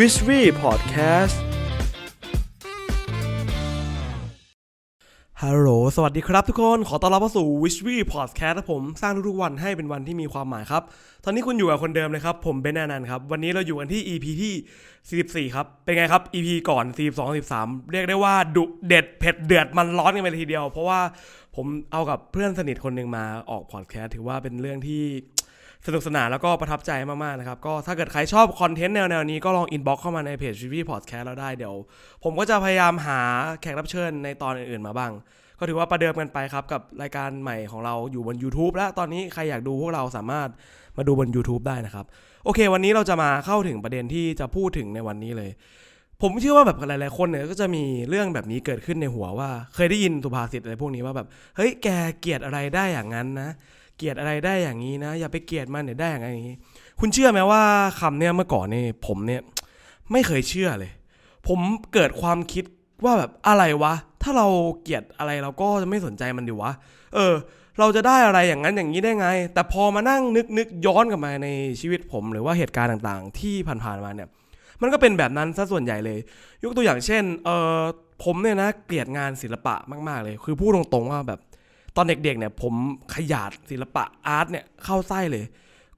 w i s h w e Podcast ฮัลโหล สวัสดีครับทุกคน ขอต้อนรับเข้าสู่ w i s h w e Podcast ครับผม สร้างทุกๆวันให้เป็นวันที่มีความหมายครับ ตอนนี้คุณอยู่กับคนเดิมเลยครับ ผมเบนแนนันครับ วันนี้เราอยู่กันที่ EP ที่ 44 ครับ เป็นไงครับ EP ก่อน 42 43 เรียกได้ว่าดุเด็ดเผ็ดเดือดมันร้อนกันไปเลยทีเดียว เพราะว่าผมเอากับเพื่อนสนิทคนหนึ่งมาออกพอดแคสต์ถือว่าเป็นเรื่องที่ สนุกสนานแล้วก็ประทับใจมากๆนะครับ ก็ถ้าเกิดใครชอบคอนเทนต์แนวๆนี้ก็ลองอินบ็อกเข้ามาในเพจวิวีพอดแคสต์เราได้เดี๋ยว ผมก็จะพยายามหาแขกรับเชิญในตอนอื่นๆมาบ้าง ก็ถือว่าประเดิมกันไปครับ กับรายการใหม่ของเราอยู่บน YouTube และตอนนี้ใครอยากดูพวกเราสามารถมาดูบน YouTube ได้นะครับ โอเค วันนี้เราจะมาเข้าถึงประเด็นที่จะพูดถึงในวันนี้เลย ผมเชื่อว่าแบบหลายๆคนเนี่ยก็จะมีเรื่องแบบนี้เกิดขึ้นในหัวว่า เคยได้ยินสุภาษิตอะไรพวกนี้ว่าแบบเฮ้ยแกเกลียดอะไรได้อย่างนั้นนะ เกลียดอะไรได้อย่างนี้นะ อย่าไปเกลียดมันเดี๋ยวได้อย่างนี้ คุณเชื่อไหมว่าคำเนี่ยเมื่อก่อนเนี่ยผมเนี่ยไม่เคยเชื่อเลย ผมเกิดความคิดว่าแบบอะไรวะ ถ้าเราเกลียดอะไรเราก็จะไม่สนใจมันดีวะ เออ เราจะได้อะไรอย่างนั้นอย่างนี้ได้ไง แต่พอมานั่งนึกนึกย้อนกลับมาในชีวิตผมหรือว่าเหตุการณ์ต่างๆ ที่ผ่านๆมาเนี่ย มันก็เป็นแบบนั้นซะส่วนใหญ่เลย ยกตัวอย่างเช่น เออผมเนี่ยนะเกลียดงานศิลปะมาก ๆ เลย คือพูดตรงๆว่าแบบ ตอนเด็กๆเนี่ยผมขยาดศิลปะอาร์ตเนี่ยเข้าไส้เลย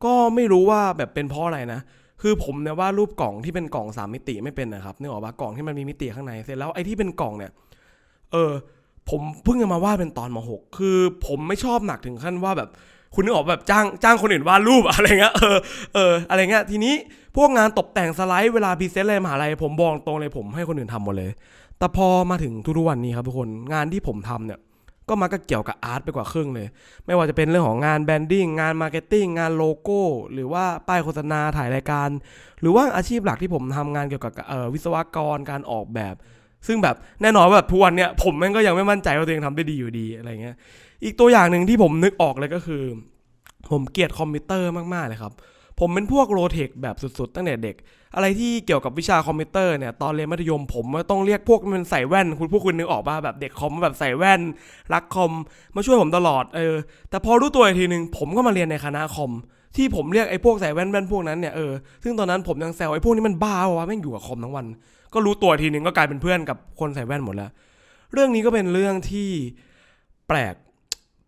ก็ไม่รู้ว่าแบบเป็นเพราะอะไรนะ คือผมเนี่ยว่าดรูปกล่องที่เป็นกล่องสามมิติไม่เป็นนะครับนึกออกปะกล่องที่มันมีมิติข้างในเสร็จแล้วไอ้ที่เป็นกล่องเนี่ย เออ ผมเพิ่งจะมาวาดเป็นตอนมหกคือผมไม่ชอบหนักถึงขั้นว่าแบบคุณนึกออกแบบจ้างจ้างคนอื่นวาดรูปอะไรเงี้ยเออเอออะไรเงี้ยทีนี้พวกงานตกแต่งสไลด์เวลาพรีเซนต์อะไรมหาลัยผมบอกตรงเลยผมให้คนอื่นทำหมดเลย แต่พอมาถึงทุกวันนี้ครับทุกคนงานที่ผมทำเนี่ย ก็มักจะเกี่ยวกับอาร์ตไปกว่าครึ่งเลย ไม่ว่าจะเป็นเรื่องของงานแบรนดิ้งงานมาร์เก็ตติ้งงานโลโก้ หรือว่าป้ายโฆษณาถ่ายรายการ หรือว่าอาชีพหลักที่ผมทำงานเกี่ยวกับวิศวกรการออกแบบ ซึ่งแบบแน่นอนว่าแบบทุกวันเนี่ยผมแม่งก็ยังไม่มั่นใจว่าตัวเองทำได้ดีอยู่ดีอะไรเงี้ยอีกตัวอย่างหนึ่งที่ผมนึกออกเลยก็คือ ผมเกลียดคอมพิวเตอร์มากๆเลยครับ ผมเป็นพวกโรเทคแบบสุดๆ ตั้งแต่เด็ก อะไรที่เกี่ยวกับวิชาคอมพิวเตอร์เนี่ยตอนเรียนมัธยมผมต้องเรียกพวกมันใส่แว่น คุณพวกคุณนึกออกป่ะแบบเด็กคอมแบบใส่แว่น รักคอมมาช่วยผมตลอดเออแต่พอรู้ตัวอีกทีหนึ่งผมก็มาเรียนในคณะคอมที่ผมเรียกไอ้พวกใส่แว่นแว่นพวกนั้นเนี่ยเออซึ่งตอนนั้นผมยังแซวไอ้พวกนี้มันบ้าวะแม่งอยู่กับคอมทั้งวัน ก็รู้ตัวทีหนึ่งก็กลายเป็นเพื่อนกับคนใส่แว่นหมดแล้ว เรื่องนี้ก็เป็นเรื่องที่แปลก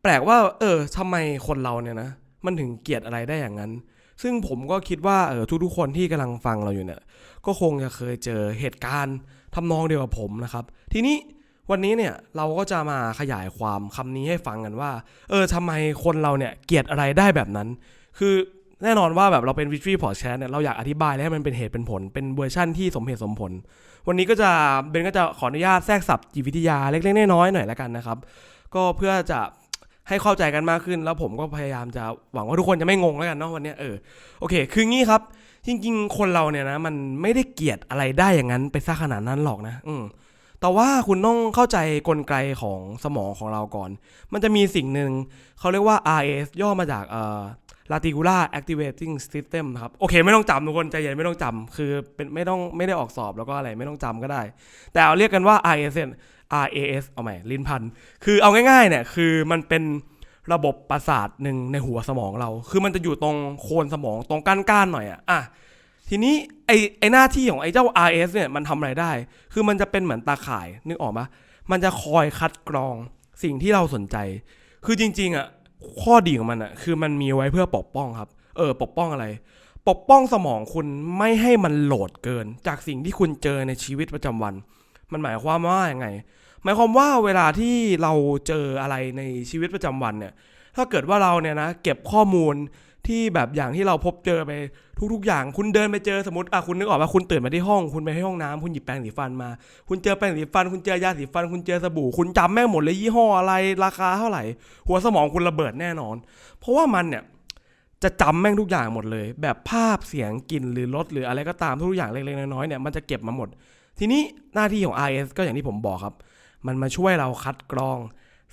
แปลกว่า เออทำไมคนเราเนี่ยนะ มันถึงเกลียดอะไรได้อย่างนั้น ซึ่งผมก็คิดว่าเออทุกๆคนที่กำลังฟังเราอยู่เนี่ยก็คงจะเคยเจอเหตุการณ์ทำนองเดียวกับผมนะครับ ทีนี้วันนี้เนี่ยเราก็จะมาขยายความคำนี้ให้ฟังกันว่า เออทำไมคนเราเนี่ยเกลียดอะไรได้แบบนั้น คือแน่นอนว่าแบบเราเป็นวิทรีพอร์ตแชร์เนี่ยเราอยากอธิบายและให้มันเป็นเหตุเป็นผล เป็นเวอร์ชั่นที่สมเหตุสมผล วันนี้ก็จะเบนก็จะขออนุญาตแทรกศัพท์จิตวิทยาเล็กๆน้อยๆหน่อยละกันนะครับ ก็เพื่อจะ ให้เข้าใจกันมากขึ้น แล้วผมก็พยายามจะหวังว่าทุกคนจะไม่งงแล้วกันเนาะวันนี้เออโอเค คืองี้ครับ จริง ๆ คนเราเนี่ยนะ มันไม่ได้เกลียดอะไรได้อย่างนั้นไปซะขนาดนั้นหรอกนะ อืมแต่ว่าคุณต้องเข้าใจกลไกของสมองของเราก่อน มันจะมีสิ่งหนึ่งเขาเรียกว่า RS ย่อมาจากเอ่อ Reticular Activating System ครับ โอเค ไม่ต้องจำทุกคนใจเย็นไม่ต้องจำคือเป็นไม่ต้องไม่ได้ออกสอบแล้วก็อะไรไม่ต้องจำก็ได้ แต่เอาเรียกกันว่า RS เนี่ย RAS เอาใหม่ลิ้นพัน คือเอาง่ายๆเนี่ยคือมันเป็นระบบประสาทหนึ่งในหัวสมองเรา คือมันจะอยู่ตรงโคนสมองตรงก้านๆหน่อยอะอะทีนี้ไอไอหน้าที่ของไอเจ้า RS เนี่ยมันทำอะไรได้ คือมันจะเป็นเหมือนตาข่ายนึกออกปะมันจะคอยคัดกรองสิ่งที่เราสนใจ คือจริงๆอะข้อดีของมันอะคือมันมีไว้เพื่อปกป้องครับ เออปกป้องอะไร ปกป้องสมองคุณไม่ให้มันโหลดเกิน จากสิ่งที่คุณเจอในชีวิตประจำวัน มันหมายความว่าอยังไง หมายความว่าเวลาที่เราเจออะไรในชีวิตประจำวันเนี่ย ถ้าเกิดว่าเราเนี่ยนะเก็บข้อมูลที่แบบอย่างที่เราพบเจอไปทุกๆ อย่าง คุณเดินไปเจอสมมติอะคุณนึกออกว่าคุณตื่นมาที่ห้อง คุณไปที่ห้องน้ำคุณหยิบแปรงสีฟันมา คุณเจอแปรงสีฟัน คุณเจอยาสีฟัน คุณเจอสบู่ คุณจำแม่งหมดเลยยี่ห้ออะไร ราคาเท่าไหร่ หัวสมองคุณระเบิดแน่นอน เพราะว่ามันเนี่ยจะจำแม่งทุกอย่างหมดเลย แบบภาพเสียงกลิ่นหรือรสหรืออะไรก็ตามทุกอย่างเล็กๆน้อยๆเนี่ยมันจะเก็บมาหมด ทีนี้หน้าที่ของ RS ก็อย่างที่ผมบอกครับ มันมาช่วยเราคัดกรอง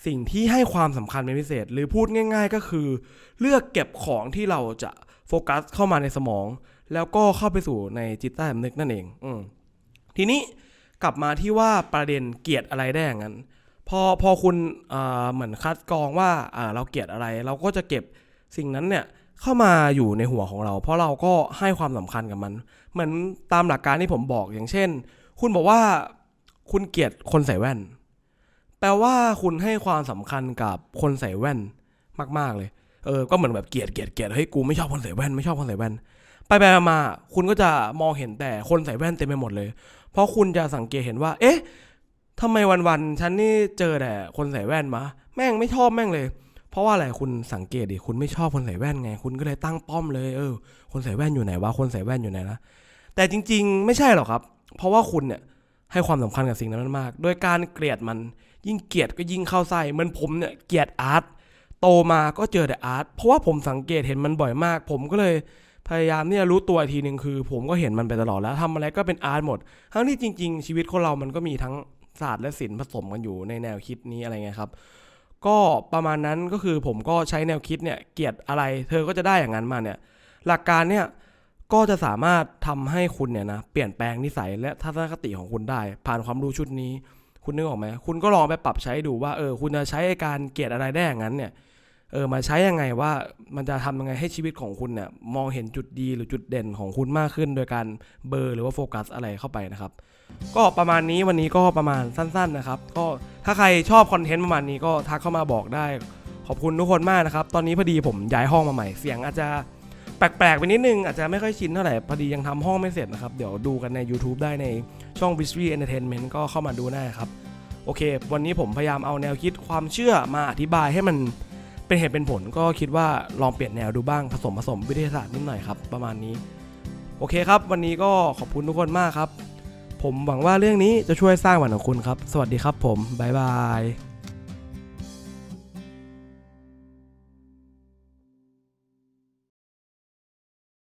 สิ่งที่ให้ความสำคัญเป็นพิเศษ หรือพูดง่าย ๆ ก็คือ เลือกเก็บของที่เราจะโฟกัสเข้ามาในสมอง แล้วก็เข้าไปสู่ในจิตใต้สำนึกนั่นเองอทีนี้กลับมาที่ว่าประเด็นเกลียดอะไรได้อย่างนั้น พอพอคุณเหมือนคัดกรองว่าเราเกลียดอะไร เราก็จะเก็บสิ่งนั้นเนี่ยเข้ามาอยู่ในหัวของเรา เพราะเราก็ให้ความสำคัญกับมัน เหมือนตามหลักการที่ผมบอกอย่างเช่น คุณบอกว่าคุณเกลียดคนใส่แว่น แปลว่าคุณให้ความสำคัญกับคนใส่แว่นมาก ๆ เลย เออ ก็เหมือนแบบเกลียดเกลียดเกลียดเฮ้ย กูไม่ชอบคนใส่แว่น ไม่ชอบคนใส่แว่น ไปไปมามา คุณก็จะมองเห็นแต่คนใส่แว่นเต็มไปหมดเลย เพราะคุณจะสังเกตเห็นว่า เอ๊ะทำไมวันๆ ฉันนี่เจอแต่คนใส่แว่นมา แม่งไม่ชอบแม่งเลย เพราะว่าอะไร คุณสังเกตดิ คุณไม่ชอบคนใส่แว่นไง คุณก็เลยตั้งป้อมเลย เออ คนใส่แว่นอยู่ไหนวะ คนใส่แว่นอยู่ไหนนะ แต่จริง ๆ ไม่ใช่หรอกครับ เพราะว่าคุณเนี่ยให้ความสำคัญกับสิ่งนั้นมาก โดยการเกลียดมัน ยิ่งเกลียดก็ยิ่งเข้าไส้เหมือนผมเนี่ยเกลียดอาร์ตโตมาก็เจอแต่อาร์ตเพราะว่าผมสังเกตเห็นมันบ่อยมาก ผมก็เลยพยายามเนี่ยรู้ตัวทีหนึ่งคือ ผมก็เห็นมันไปตลอดแล้วทำอะไรก็เป็นอาร์ตหมด ทั้งที่จริง ๆ ชีวิตคนเรามันก็มีทั้งศาสตร์และศิลป์ผสมกันอยู่ในแนวคิดนี้อะไรเงี้ยครับ ก็ประมาณนั้นก็คือผมก็ใช้แนวคิดเนี่ยเกลียดอะไร เธอก็จะได้อย่างนั้นมาเนี่ยหลักการเนี่ย ก็จะสามารถทำให้คุณเนี่ยนะเปลี่ยนแปลงนิสัยและทัศนคติของคุณได้ ผ่านความรู้ชุดนี้ คุณนึกออกไหมคุณก็ลองไปปรับใช้ดูว่าเออคุณจะใช้การเกลียดอะไรได้อย่างนั้นเนี่ยเออมาใช้ยังไงว่ามันจะทำยังไงให้ชีวิตของคุณเนี่ยมองเห็นจุดดีหรือจุดเด่นของคุณมากขึ้น โดยการเบลอหรือว่าโฟกัสอะไรเข้าไปนะครับ ก็ประมาณนี้วันนี้ก็ประมาณสั้น ๆนะครับ ก็ถ้าใครชอบคอนเทนต์ประมาณนี้ก็ทักเข้ามาบอกได้ ขอบคุณทุกคนมากนะครับ ตอนนี้พอดีผมย้ายห้องมาใหม่ เสียงอาจจะ แปลกๆไปนิดนึง อาจจะไม่ค่อยชินเท่าไหร่ พอดียังทำห้องไม่เสร็จนะครับ เดี๋ยวดูกันใน YouTube ได้ในช่อง v i s v y Entertainment ก็เข้ามาดูได้ครับ โอเค วันนี้ผมพยายามเอาแนวคิดความเชื่อมาอธิบายให้มันเป็นเหตุเป็นผลก็คิดว่าลองเปลี่ยนแนวดูบ้างผสมผสมวิทยาศาสตร์นิดหน่อยครับ ประมาณนี้ โอเคครับ วันนี้ก็ขอบคุณทุกคนมากครับ ผมหวังว่าเรื่องนี้จะช่วยสร้างวันของคุณครับ สวัสดีครับผมบ๊ายบาย